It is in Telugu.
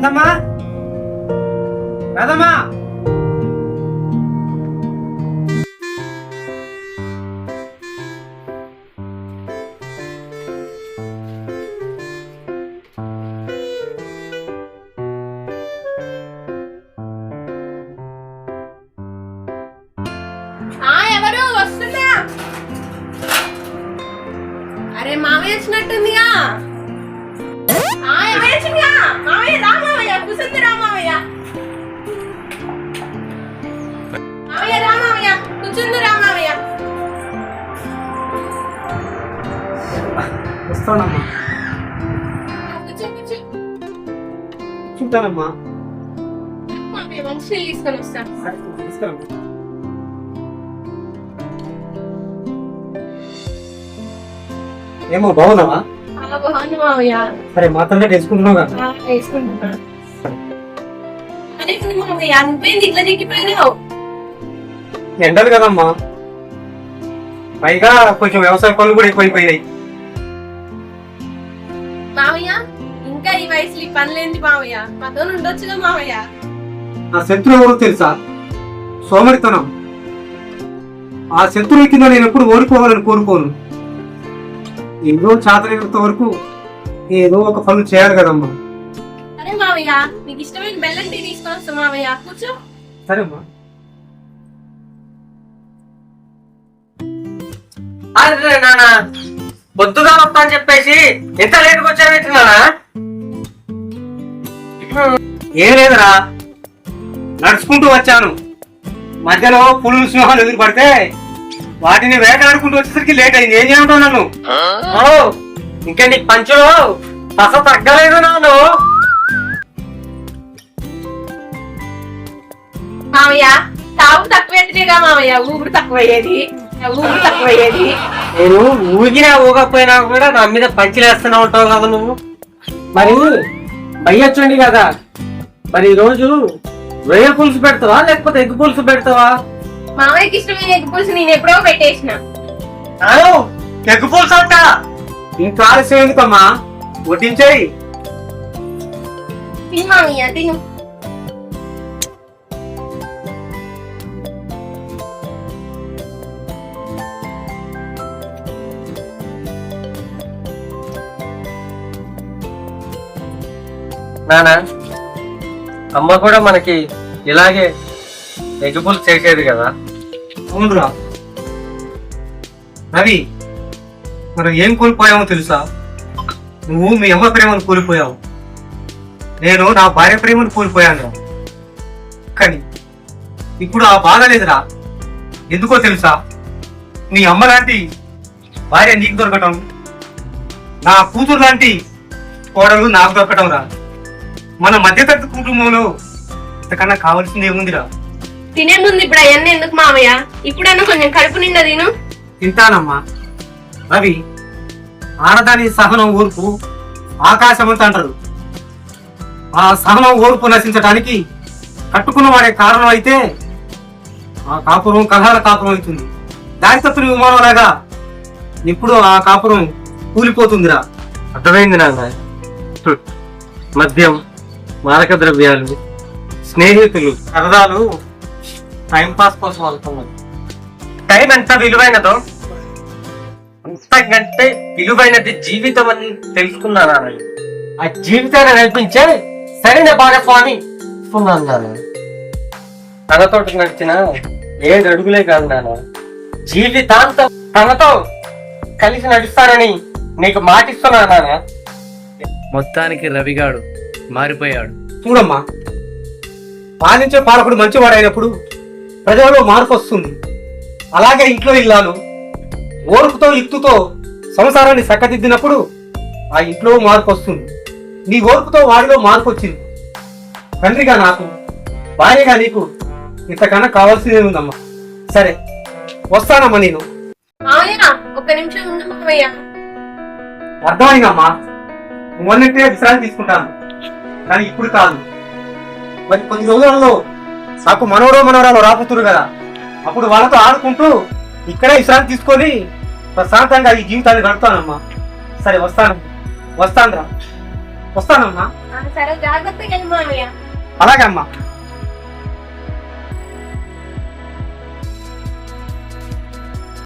రథమా? రథమా? అరే మామయ్య వచ్చినట్టుందిగా వస్తానమ్మా. చూస్తానమ్మా తీసుకొని తీసుకురమ్మా. ఏమో బాగున్నావా? చాలా సరే మాత్రమే వేసుకుంటున్నావు కదా. ఎండలు కదమ్మా. పైగా కొంచెం వ్యవసాయ పనులు కూడా ఎక్కువైపోయాయి. వయసులో ఈ పనులేంది మామయ్య మాతో ఉండొచ్చుగా మామయ్య నా శత్రువు ఎవరో తెలుసా? సోమరితనం. ఆ శత్రువు కింద నేను ఎప్పుడు ఓడిపోవాలని కోరుకోను. ఏదో చాతరైనంత వరకు ఏదో ఒక పనులు చేయాలి కదమ్మా. అరే మామయ్య నీకు ఇష్టమైన బెల్లం టీ తీసుకొని వస్తా మామయ్య కూర్చో సరేమ్మా అరే నాన్న పొద్దుగా వస్తా అని చెప్పేసి ఎంత లేట్కి వచ్చావు నాన్న? ఏం లేదురా. నడుచుకుంటూ వచ్చాను. మధ్యలో పులులు సింహాలు ఎదురు పడితే వాటిని వేటాడుకుంటూ వచ్చేసరికి లేట్ అయింది. ఏం చేయమంటావు నన్ను? ఇంకా నీ పంచులో పస తగ్గలేదు నాను మామయ్య తావు తక్కువ మామయ్య ఊపిరి తక్కువయ్యేది. ఊపిరి తక్కువయ్యేది. నేను ఊగినా ఊగకపోయినా కూడా నా మీద పంచిలేస్తూనే ఉంటావు కదా నువ్వు. మరి బయ్యొచ్చండి కదా. మరి ఈ రోజు రొయ్య పులుసు పెడతావా లేకపోతే ఎగ్గు పులుసు పెడతావా? మామయ్యకి ఇష్టమైన ఎగ్ పులుసు నేను ఎప్పుడో పెట్టేసిన. ఎగ్గు పులుసు అంట. ఇంకా ఆలస్యం ఎందుకమ్మా? వడ్డించేయి. తిను మామయ్య తిను. నానా? అమ్మ కూడా మనకి ఇలాగే ఎగ్గు పులుసు చేసేది కదా? అవునురా. రవి మనం ఏం కోల్పోయామో తెలుసా? నువ్వు మీ అమ్మ ప్రేమను కోల్పోయావు. నేను నా భార్య ప్రేమను కోల్పోయాను. కానీ ఇప్పుడు ఆ బాధ లేదురా. ఎందుకో తెలుసా? నీ అమ్మ లాంటి భార్య నీకు దొరకటం నా కూతురు లాంటి కోడలు నాకు దొరకటం రా మన మధ్యతరగతి కుటుంబంలో ఇంతకన్నా కావాల్సింది ఏముందిరా? తినే ముందు ఇప్పుడు అవన్నీ ఎందుకు మామయ్య ఇప్పుడన్నా కొంచెం కడుపు నిండా తిను. తింటానమ్మా. రవి ఆడదాని సహనం ఓర్పు ఆకాశమంత అంటారు. ఆ సహనం ఓర్పు నశించడానికి కట్టుకున్న వాడే కారణం అయితే ఆ కాపురం కలహాల కాపురం అవుతుంది. దారి తప్పిన విమానం లాగా ఇప్పుడు ఆ కాపురం కూలిపోతుందిరా. అర్థమైంది నాన్న. మద్యం మారక ద్రవ్యాలు స్నేహితులు సరదాలు టైం పాస్ కోసం వెళ్తున్నది టైం ఎంత విలువైనదో అంతకంటే విలువైనది జీవితం అని తెలుసుకున్నాను నాన్న. ఆ జీవితాన్ని నడిపించే సరైన భాగస్వామి తీసుకున్నాను నాన్న తనతో నడిచిన ఏడు అడుగులే కాదు నాన్న. జీవితాంతం తనతో కలిసి నడుస్తానని నీకు మాటిస్తున్నా నాన్న. మొత్తానికి రవిగాడు మారిపోయాడు. చూడమ్మా పాలించే పాలకుడు మంచివాడైనప్పుడు ప్రజలలో మార్పు వస్తుంది. అలాగే ఇంట్లో ఇల్లాలు ఓర్పుతో యుక్తితో సంసారాన్ని చక్కదిద్దినప్పుడు ఆ ఇంట్లో మార్పు వస్తుంది. నీ ఓర్పుతో వాడిలో మార్పు వచ్చింది. తండ్రిగా నాకు భార్యగా నీకు ఇంతకన్నా కావాల్సిందే ఉందమ్మా. సరే వస్తానమ్మా నేను. ఒక్క నిమిషం అర్థమైందమ్మా? మొన్నట్టే విశ్రాంతి తీసుకుంటాను. కానీ ఇప్పుడు కాదు. మరి కొన్ని రోజులలో నాకు మనోడో మనోరాలు రాపుతురు కదా. అప్పుడు వాళ్ళతో ఆడుకుంటూ ఇక్కడే విశ్రాంతి తీసుకొని ప్రశాంతంగా ఈ జీవితాన్ని గడుపుతానమ్మా. సరే వస్తాను. వస్తానమ్మా. జాగ్రత్తగా వెళ్ళు మామయ్య అలాగే అమ్మా.